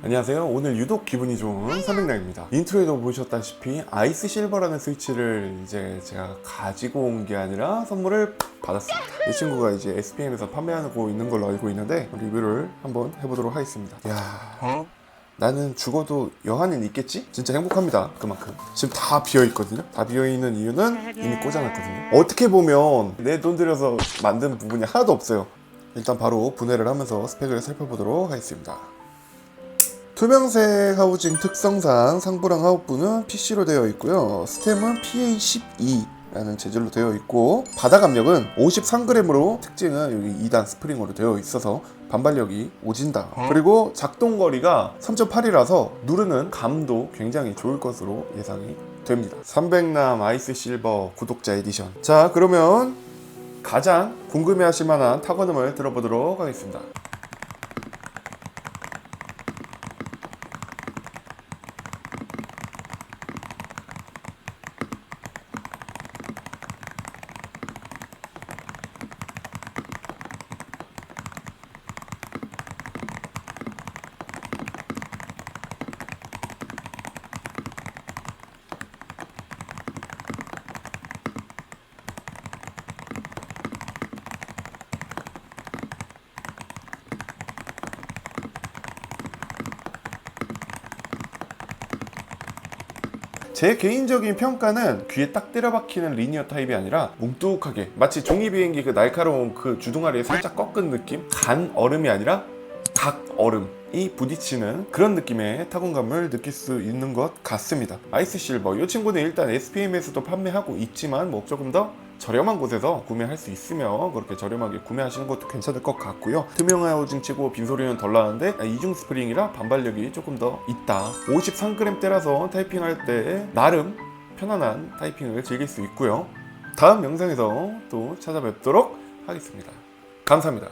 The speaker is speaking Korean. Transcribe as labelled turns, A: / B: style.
A: 안녕하세요. 오늘 유독 기분이 좋은 300랑입니다. 인트로에도 보셨다시피 아이스 실버라는 스위치를 이제 제가 가지고 온 게 아니라 선물을 받았습니다. 이 친구가 이제 SPM에서 판매하고 있는 걸로 알고 있는데 리뷰를 한번 해보도록 하겠습니다. 야 나는 죽어도 여한은 있겠지? 진짜 행복합니다. 그만큼. 지금 다 비어 있거든요. 다 비어 있는 이유는 이미 꽂아놨거든요. 어떻게 보면 내 돈 들여서 만든 부분이 하나도 없어요. 일단 바로 분해를 하면서 스펙을 살펴보도록 하겠습니다. 투명색 하우징 특성상 상부랑 하우부는 PC로 되어 있고요. 스템은 PA12 라는 재질로 되어 있고 바닥 압력은 53g으로 특징은 여기 2단 스프링으로 되어 있어서 반발력이 오진다. 그리고 작동 거리가 3.8이라서 누르는 감도 굉장히 좋을 것으로 예상이 됩니다. 300남 아이스 실버 구독자 에디션. 자, 그러면 가장 궁금해하실 만한 타건음을 들어보도록 하겠습니다. 제 개인적인 평가는 귀에 딱 때려박히는 리니어 타입이 아니라 뭉뚝하게 마치 종이 비행기 그 날카로운 그 주둥아리에 살짝 꺾은 느낌? 간 얼음이 아니라 각 얼음 이 부딪히는 그런 느낌의 타건감을 느낄 수 있는 것 같습니다. 아이스 실버. 이 친구는 일단 SPM에서도 판매하고 있지만 뭐 조금 더 저렴한 곳에서 구매할 수 있으면 그렇게 저렴하게 구매하시는 것도 괜찮을 것 같고요. 투명한 하우징 치고 빈소리는 덜 나는데 이중 스프링이라 반발력이 조금 더 있다. 53g대라서 타이핑할 때 나름 편안한 타이핑을 즐길 수 있고요. 다음 영상에서 또 찾아뵙도록 하겠습니다. 감사합니다.